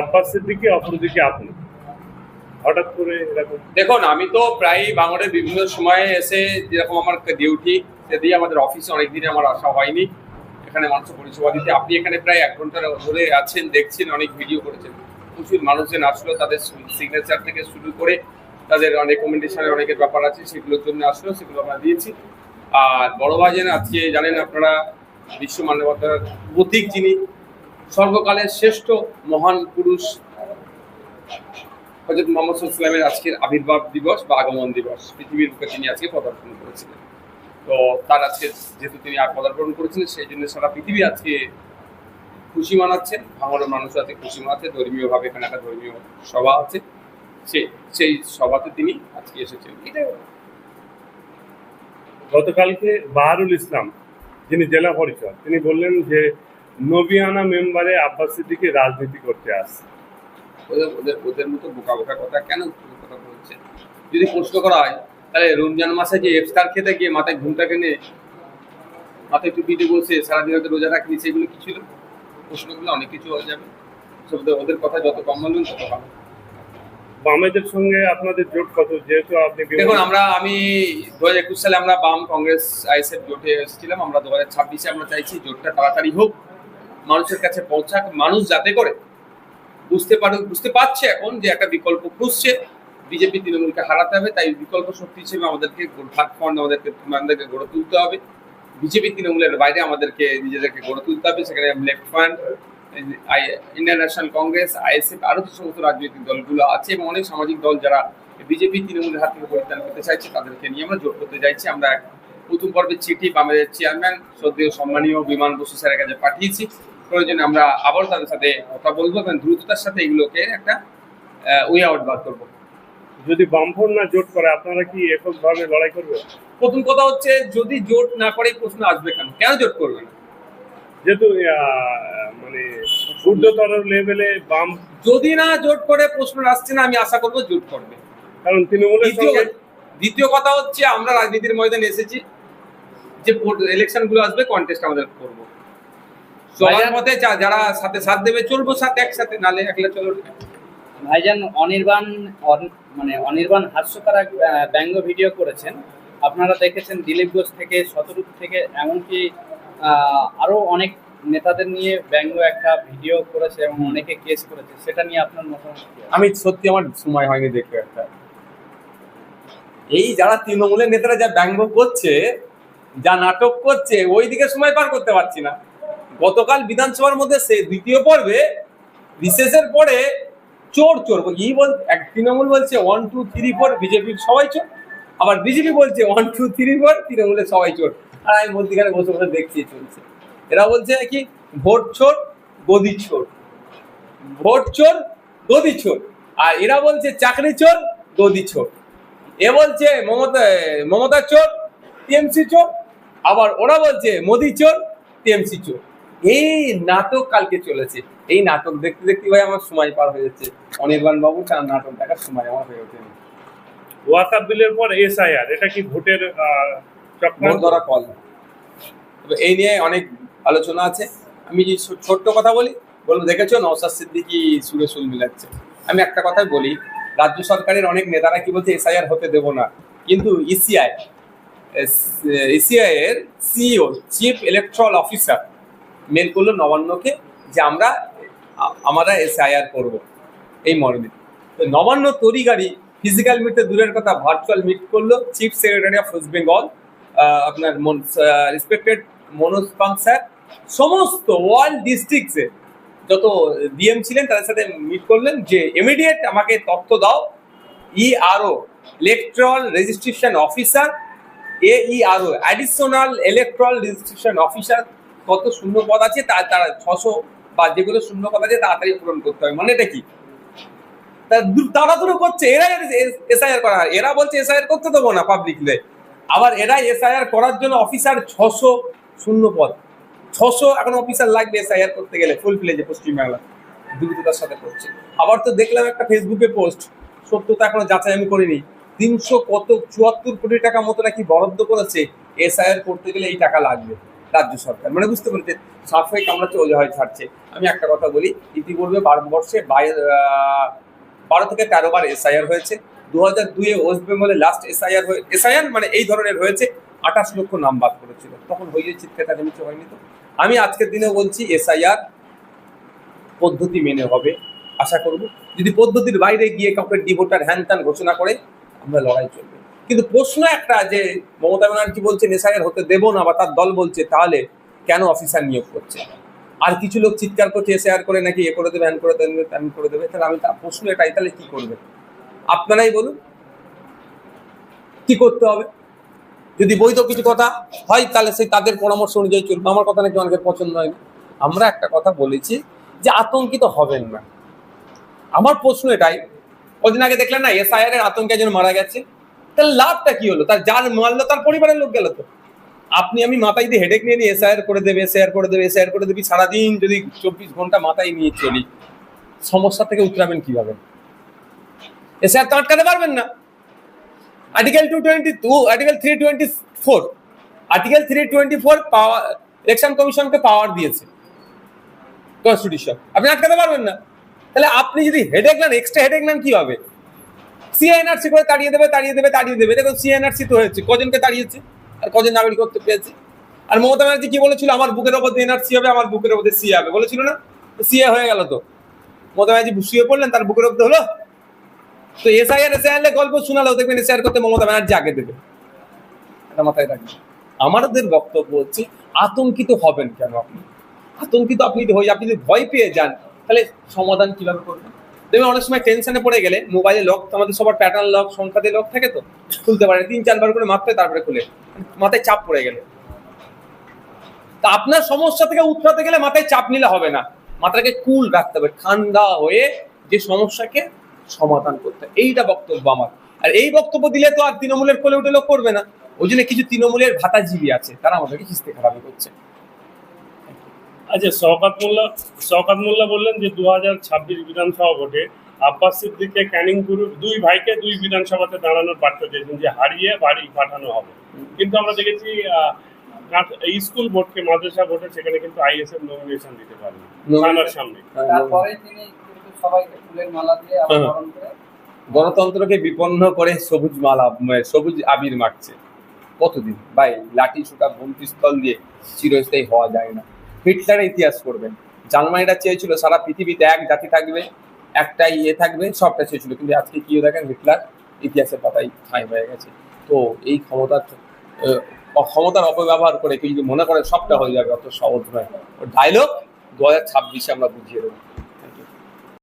আব্বাস সিদ্দিকি অপরদিকে আপনি? হঠাৎ করে এরকম। দেখুন, আমি তো প্রায় বাংলার বিভিন্ন সময়ে এসে যেরকম আমার ডিউটি সেদিকে আমাদের অফিসে অনেকদিনে আমার আসা হয়নি। এখানে মানুষ পরিষেবা দিতে। আপনি এখানে প্রায় এক ঘণ্টা ধরে আছেন, দেখছেন, অনেক ভিডিও করেছেন। প্রচুর মানুষজন আসলো, তাদের সিগনেচার থেকে শুরু করে তাদের অনেক রেকমেন্ডেশনের অনেকের ব্যাপার আছে, সেগুলোর জন্য আসলো, সেগুলো আমরা দিয়েছি। আর বড় ভাইজান আজকে জানেন আপনারা, বিশ্ব মানবতার প্রতীক যিনি সর্বকালের শ্রেষ্ঠ মহান পুরুষ হজরত মোহাম্মদ ইসলামের আজকের আবির্ভাব দিবস বা আগমন দিবস পৃথিবীর বুকে তিনি আজকে পদার্পণ করেছিলেন। তো তার আজকে যেহেতু তিনি আর পদার্পণ করেছিলেন, সেই জন্য সারা পৃথিবী আজকে খুশি মানাচ্ছেন। ভাঙড়ের মানুষ আজকে খুশি মানাচ্ছে, ধর্মীয়ভাবে এখানে একটা ধর্মীয় সভা আছে। সেই সেই সভাতে তিনি আজকে এসেছেন। গতকালকে বাহারুল ইসলাম, যিনি জেলা পরিষদ, তিনি বললেন যে নবিয়ানা মেম্বারে আব্বাস সিদ্দিকি রাজনীতি করতে আসছে। ওদের ওদের ওদের মতো বোকা বোকা কথা কেন কথা বলছে? যদি প্রশ্ন করা হয় তাহলে রমজান মাসে যে ইফতার খেতে গিয়ে মাথায় ঘুমটা টেনে মাথায় টুপিতে বসে সারাদিন হয়তো রোজা রাখনি সেগুলো কি ছিল? প্রশ্নগুলো অনেক কিছু হয়ে যাবে। ওদের- ওদের কথা যত কম বলবেন তত ভালো। বামেদের সঙ্গে আপনাদের জোট কত? যেহেতু আপনি দেখুন আমরা আমি দু হাজার একুশ সালে আমরা বাম কংগ্রেস আইএসএফ জোটে এসেছিলাম আমরা দু হাজার ছাব্বিশে আমরা চাইছি জোটটা তাড়াতাড়ি হোক। মানুষের কাছে পৌঁছাক, মানুষ যাতে করে বুঝতে পারুক, বুঝতে পারছে এখন যে একটা বিকল্প খুঁজছে। বিজেপি তৃণমূলকে হারাতে হবে, তাই বিকল্প শক্তি হিসেবে আমাদেরকে ভাটফন্ড আমাদেরকে আমাদেরকে গড়ে তুলতে হবে। বিজেপি তৃণমূলের বাইরে আমাদেরকে, নিজেদেরকে গড়ে তুলতে হবে। সেখানে left front Indian National Congress ISF আরও যে সমস্ত রাজনৈতিক দলগুলো আছে এবং অনেক সামাজিক দল যারা বিজেপি তৃণমূলের হাত থেকে পরিত্রাণ করতে চাইছে, তাদেরকে নিয়ে আমরা জোর করতে চাইছি আমরা প্রথম পর্বের চিঠি বামের চেয়ারম্যান শ্রদ্ধেয় সম্মানীয় বিমান বসু স্যারের কাছে পাঠিয়েছি। প্রয়োজনে আমরা আবার তাদের সাথে কথা বলব এবং দ্রুততার সাথে এগুলোকে একটা ওয়ে আউট বার করব। যদি বামফ্রন্ট না জোট করে আপনারা কি এককভাবে লড়াই করবেন? প্রথম কথা হচ্ছে যদি জোট না করে প্রশ্ন আসবে কেন? কেন জোট করবে না? যেহেতু মানে ঊর্ধ্বতর লেভেলে বাম যদি না জোট করে প্রশ্ন আসছে না আমি আশা করব জোট করবে। কারণ তৃণমূলের দ্বিতীয় সঙ্গে দ্বিতীয় কথা হচ্ছে আমরা রাজনীতির ময়দানে এসেছি যে ইলেকশনগুলো আসবে কন্টেস্ট আমাদের করব। চলার পথে যা- যারা সাথে সাথ দেবে চলবো সাথে একসাথে নালে একলা চলো ভাইজান অনির্বাণ অন- মানে অনির্বাণ হাস্যকর এক ব্যঙ্গ ভিডিও করেছেন। আপনারা দেখেছেন দিলীপ ঘোষ থেকে শতরূপ থেকে এমনকি আহ, আরও অনেক নেতাদের নিয়ে ব্যঙ্গ একটা ভিডিও করেছে এবং অনেকে কেস করেছে। সেটা নিয়ে আপনার মতামত আমি সত্যি আমার সময় হয়নি দেখতে একটা। এই যারা তৃণমূলের নেতারা যা ব্যঙ্গ করছে যা নাটক করছে ওই দিকে সময় পার করতে পারছি না। গতকাল বিধানসভার মধ্যে সে দ্বিতীয় পর্বে রিসেসের পরে চোর চোর ই বল এক তৃণমূল বলছে ওয়ান টু থ্রি ফোর বিজেপির সবাই চোর। আবার বিজেপি বলছে ওয়ান টু থ্রি ফোর তৃণমূলের সবাই চোর। আর আমি মধ্যিখানে বসে বসে দেখছি চলছে। এরা বলছে কি, ভোট চোর, গদি চোর। ভোট চোর, গদি চোর। আর এরা বলছে, চাকরি চোর, গদি চোর। এ বলছে, মমতা মমতা চোর, টিএমসি চোর। আবার ওরা বলছে, মোদি চোর, টিএমসি চোর। এই নাটক কালকে চলেছে। এই নাটক দেখতে দেখতে ভাই আমার সময় পার হয়ে যাচ্ছে। অনির্বাণ বাবু তার নাটক দেখার সময় আমার হয়ে ওঠেনি। ওয়াকাপ বিলের পর এসআইআর এটা কি ভোটের ধরা কল। তবে এই নিয়ে অনেক আলোচনা আছে। আমি যে ছোট্ট কথা বলি বলব দেখেছ নওসাদ সিদ্দিকি সুরে সুল মিলাচ্ছে। আমি একটা কথাই বলি রাজ্য সরকারের অনেক নেতারা কি বলছে এসআইআর হতে দেবো না। কিন্তু ইসিআই ইসিআই এর CEO chief electoral officer mail করল নবান্নকে যে আমরা আমরা এসআইআর করব এই মর্মে। তো নবান্ন তরিগাড়ি ফিজিক্যাল মিটে দূরের কথা ভার্চুয়াল মিট করল chief secretary of West Bengal আপনার রেসপেক্টেড মনোজ পাং স্যার। সমস্ত ওয়ার্ল্ড ডিস্ট্রিক্টসে যত ডিএম ছিলেন, তাদের সাথে মিট করলেন যে ইমিডিয়েট আমাকে তথ্য দাও। ERO electoral registration officer A ERO additional electoral registration officer কত শূন্য পদ আছে তার তারা ছশো বা যেগুলো শূন্য পদ আছে, তাড়াতাড়ি পূরণ করতে হবে। মানে এটা কি? তা দু- তাড়াহুড়ো করছে এরা এসআইআর করা হয়। এরা বলছে, এসআইআর করতে দেবো না পাবলিকলে আবার এরা এসআইআর করার জন্য অফিসার ছশো শূন্য পদ। ছশো এখন অফিসার লাগবে এসআইআর করতে গেলে ফুল ফ্লেজে পশ্চিমবাংলা দ্রুততার সাথে করছে। আবার তো দেখলাম একটা ফেসবুকে পোস্ট সত্যতা এখনও যাচাই আমি করিনি। তিনশো কত চুয়াত্তর কোটি টাকা মতো নাকি বরাদ্দ করেছে, এসআইআর করতে গেলে এই টাকা লাগবে। রাজ্য সরকার। মানে বুঝতে পেরেছে সাফ হয়ে কামড়াচ্ছে হয়ে, ছাড়ছে। আমি একটা কথা বলি, ইতিপূর্বে ভারতবর্ষে বারো থেকে তেরো বার এসআইআর হয়েছে। দু হাজার দুইয়ে ওয়েস্ট বেঙ্গলে লাস্ট এসআইআর হয়ে, এসআইআর মানে এই ধরনের হয়েছে, আঠাশ লক্ষ নাম বাদ করেছিল তখন হয়ে চিৎকার চেঁচামেচি হয়নি তো। আমি আজকের দিনে বলছি, এসআইআর পদ্ধতি মেনে হবে, আশা করব। যদি পদ্ধতির বাইরে গিয়ে কাউকে ডিভোটার হ্যান ঘোষণা করে, আমরা লড়াই চলবে। কিন্তু প্রশ্ন একটা যে মমতা ব্যানার্জি বলছেন, এসআইআর হতে দেবো না বা তার দল বলছে, তাহলে কেন অফিসার নিয়োগ করছে? আর কিছু লোক চিৎকার করছে, এসআইআর করে নাকি এ করে দেবে হ্যান করে দেবে ত্যান করে দেবে? তাহলে আমি তার প্রশ্ন এটাই, তাহলে কি করবে? আপনারাই বলুন। কি করতে হবে? যদি বৈধ কিছু কথা হয়, তাহলে সেই তাদের পরামর্শ অনুযায়ী চলবে। আমার কথা নাকি অনেকের পছন্দ হয় না আমরা একটা কথা বলেছি যে আতঙ্কিত হবেন না। আমার প্রশ্ন এটাই। কদিন আগে দেখলেন না, এসআইআর এর আতঙ্কে একজন মারা গেছে? তাহলে লাভটা কি হলো? তার যার মারলো তার পরিবারের লোক গেল তো। আপনি, আমি মাথায় দিয়ে হেডেক নিয়ে নিয়ে এসআইআর করে দেবে এসআইআর করে দেবে এসআইআর করে দেবে, সারাদিন যদি চব্বিশ ঘণ্টা মাথায় নিয়ে চলি, সমস্যা থেকে উতরাবেন কীভাবে? এসআইআর তো আটকাতে পারবেন না। Article two twenty two article three twenty four article three twenty four power election কমিশনকে পাওয়ার দিয়েছে। কনস্টিটিউশন আপনি আটকাতে পারবেন না। তাহলে আপনি যদি হেডেক নেন এক্সট্রা হেডেক নেন কি হবে সিএনআরসি করে তাড়িয়ে দেবে তাড়িয়ে দেবে তাড়িয়ে দেবে। দেখুন, সিএনআরসি তো হয়েছে। কজনকে তাড়িয়েছে? আর কজন নাগরিকত্ব পেয়েছে আর মমতা ব্যানার্জি কি বলেছিল? আমার বুকের ওপর এনআরসি হবে, আমার বুকের ওপর সি হবে। বলেছিল না? সিএ হয়ে গেল তো। মমতা ব্যানার্জি শুয়ে পড়লেন, তার বুকের ওপর হলো। তো এসআইআর এসআইআর গল্প শোনালো, দেখবেন এসআইআর করতে মমতা ব্যানার্জি আগে দেবে। এটা মাথায় রাখবেন। আমাদের বক্তব্য হচ্ছে, আতঙ্কিত হবেন কেন আপনি? আতঙ্কিত আপনি হয়ে আপনি যদি ভয় পেয়ে যান, তাহলে সমাধান কীভাবে করবেন? দেখবেন অনেক সময় টেনশনে পড়ে গেলে মোবাইলে লক আমাদের সবার প্যাটার্ন লক সংখ্যাতে লক থাকে তো খুলতে পারে তিন চারবার করে হয়, তারপরে খুলে। মাথায় চাপ পড়ে গেলে। তা আপনার সমস্যা থেকে উৎরাতে গেলে মাথায় চাপ নিলে হবে না। মাথাটাকে কুল রাখতে হবে ঠান্ডা হয়ে যে সমস্যাকে সমাধান করতে। এইটা বক্তব্য আমার। আর এই বক্তব্য দিলে তো আর তৃণমূলের কোলে উঠে লোক করবে না। ওই জন্য কিছু তৃণমূলের ভাতাজীবী আছে তারা আমাদেরকে কিস্তি খারাপি করছে। আচ্ছা শওকাত মোল্লা শওকাত মোল্লা বললেন যে দু হাজার ছাব্বিশ বিধানসভা ভোটে আব্বাস সিদ্দিককে ক্যানিং গ্রুপ দুই ভাইকে দুই বিধানসভাতে দাঁড়ানোর বার্তা দিয়েছেন যে হারিয়ে বাড়ি পাঠানো হবে। কিন্তু আমরা দেখেছি স্কুল বোর্ডকে মাদ্রাসা বোর্ডে সেখানে কিন্তু আইএসএফ নমিনেশন দিতে পারেনি থানার সামনে। তারপরে তিনি সবাইকে ফুলের মালা দিয়ে আবার হ্যাঁ। করে গণতন্ত্রকে বিপন্ন করে সবুজ মালা মানে সবুজ আবির মারছে কতদিন? ভাই লাঠি সুটা বন্দিস্থল দিয়ে চিরস্থায়ী হওয়া যায় না। হিটলারের ইতিহাস করবেন। জার্মানিটা চেয়েছিল সারা পৃথিবীতে এক জাতি থাকবে, একটাই ইয়ে থাকবে, সবটা চেয়েছিল। কিন্তু আজকে কি দেখেন, হিটলার ইতিহাসের পাতায় ঠাঁই হয়ে গেছে। তো এই ক্ষমতার ক্ষমতার অপব্যবহার করে কেউ যদি মনে করে সবটা হয়ে যাবে, অত সহজ নয়। ডায়লগ দু হাজার ছাব্বিশে আমরা বুঝিয়ে দেবো।